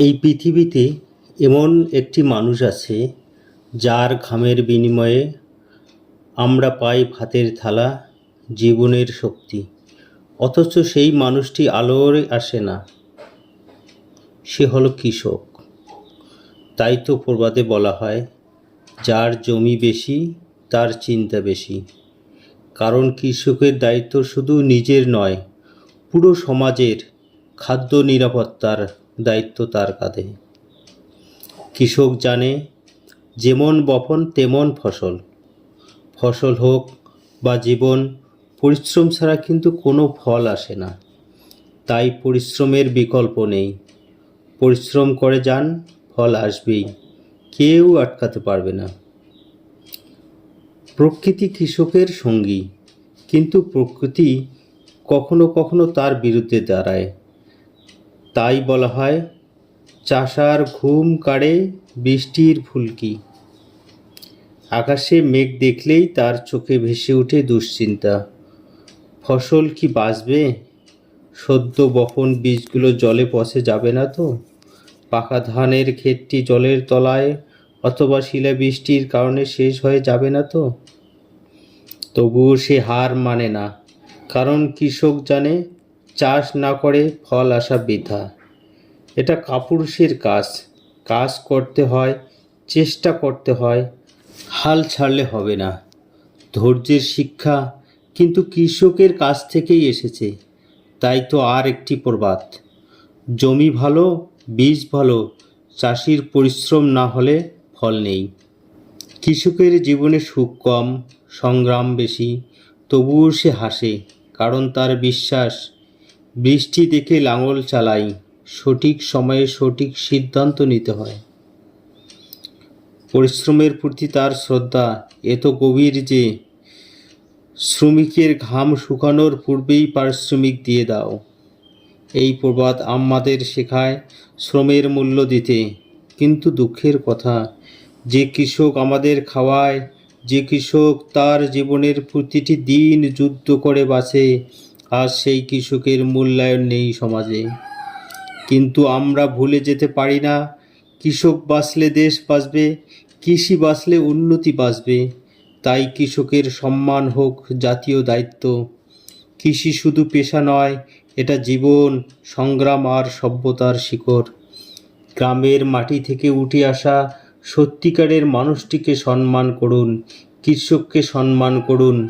এই পৃথিবীতে এমন একটি মানুষ আছে যার ঘামের বিনিময়ে আমরা পাই ভাতের থালা, জীবনের শক্তি। অথচ সেই মানুষটি আলোয় আসে না। সে হলো কৃষক। তাই তো প্রবাদে বলা হয়, যার জমি বেশি, তার চিন্তা বেশি। কারণ কৃষকের দায়িত্ব শুধু নিজের নয়, পুরো সমাজের খাদ্য নিরাপত্তার দায়িত্ব তার কাঁধে। কৃষক জানে, যেমন বপন, তেমন ফসল। ফসল হোক বা জীবন, পরিশ্রম ছাড়া কিন্তু কোনো ফল আসে না। তাই পরিশ্রমের বিকল্প নেই। পরিশ্রম করে যান, ফল আসবেই। কেউ আটকাতে পারবে না। প্রকৃতি কৃষকের সঙ্গী, কিন্তু প্রকৃতি কখনো কখনো তার বিরুদ্ধে দাঁড়ায়। তাই বলা হয়, চাষার ঘুম কাড়ে বৃষ্টির ফুলকি। আকাশে মেঘ দেখলেই তার চোখে ভেসে ওঠে দুশ্চিন্তা। ফসল কি বাঁচবে? সদ্য বপন বীজগুলো জলে পচে যাবে না তো? পাকা ধানের ক্ষেতটি জলের তলায় অথবা শিলা বৃষ্টির কারণে শেষ হয়ে যাবে না তো? তবুও সে হার মানে না। কারণ কৃষক জানে চাষ না করে ফল আসা বৃথা। এটা কাপুরুষের কাজ। কাজ করতে হয়, চেষ্টা করতে হয়, হাল ছাড়লে হবে না। ধৈর্যের শিক্ষা কিন্তু কৃষকের কাছ থেকেই এসেছে। তাই তো আর একটি প্রবাদ। জমি ভালো, বীজ ভালো, চাষির পরিশ্রম না হলে ফল নেই। কৃষকের জীবনে সুখ কম, সংগ্রাম বেশি, তবুও সে হাসে, কারণ তার বিশ্বাস বৃষ্টি দেখে লাঙল চালাই, সঠিক সময়ে সঠিক সিদ্ধান্ত নিতে হয়। পরিশ্রমের প্রতি তার শ্রদ্ধা এত গভীর যে শ্রমিকের ঘাম শুকানোর পূর্বেই পারিশ্রমিক দিয়ে দাও। এই প্রবাদ আমাদের শেখায় শ্রমের মূল্য দিতে। কিন্তু দুঃখের কথা, যে কৃষক আমাদের খাওয়ায়, যে কৃষক তার জীবনের প্রতিটি দিন যুদ্ধ করে বাঁচে আজ সেই কৃষকের মূল্যায়ন নেই সমাজে। কিন্তু আমরা ভুলে যেতে পারি না, কৃষক বাঁচলে দেশ বাঁচবে, কৃষি বাঁচলে উন্নতি বাঁচবে। তাই কৃষকের সম্মান হোক জাতীয় দায়িত্ব। কৃষি শুধু পেশা নয়, এটা জীবন, সংগ্রাম আর সভ্যতার শিকড় গ্রামের মাটি থেকে উঠে আসা সত্যিকারের মানুষটিকে সম্মান করুন, কৃষককে সম্মান করুন।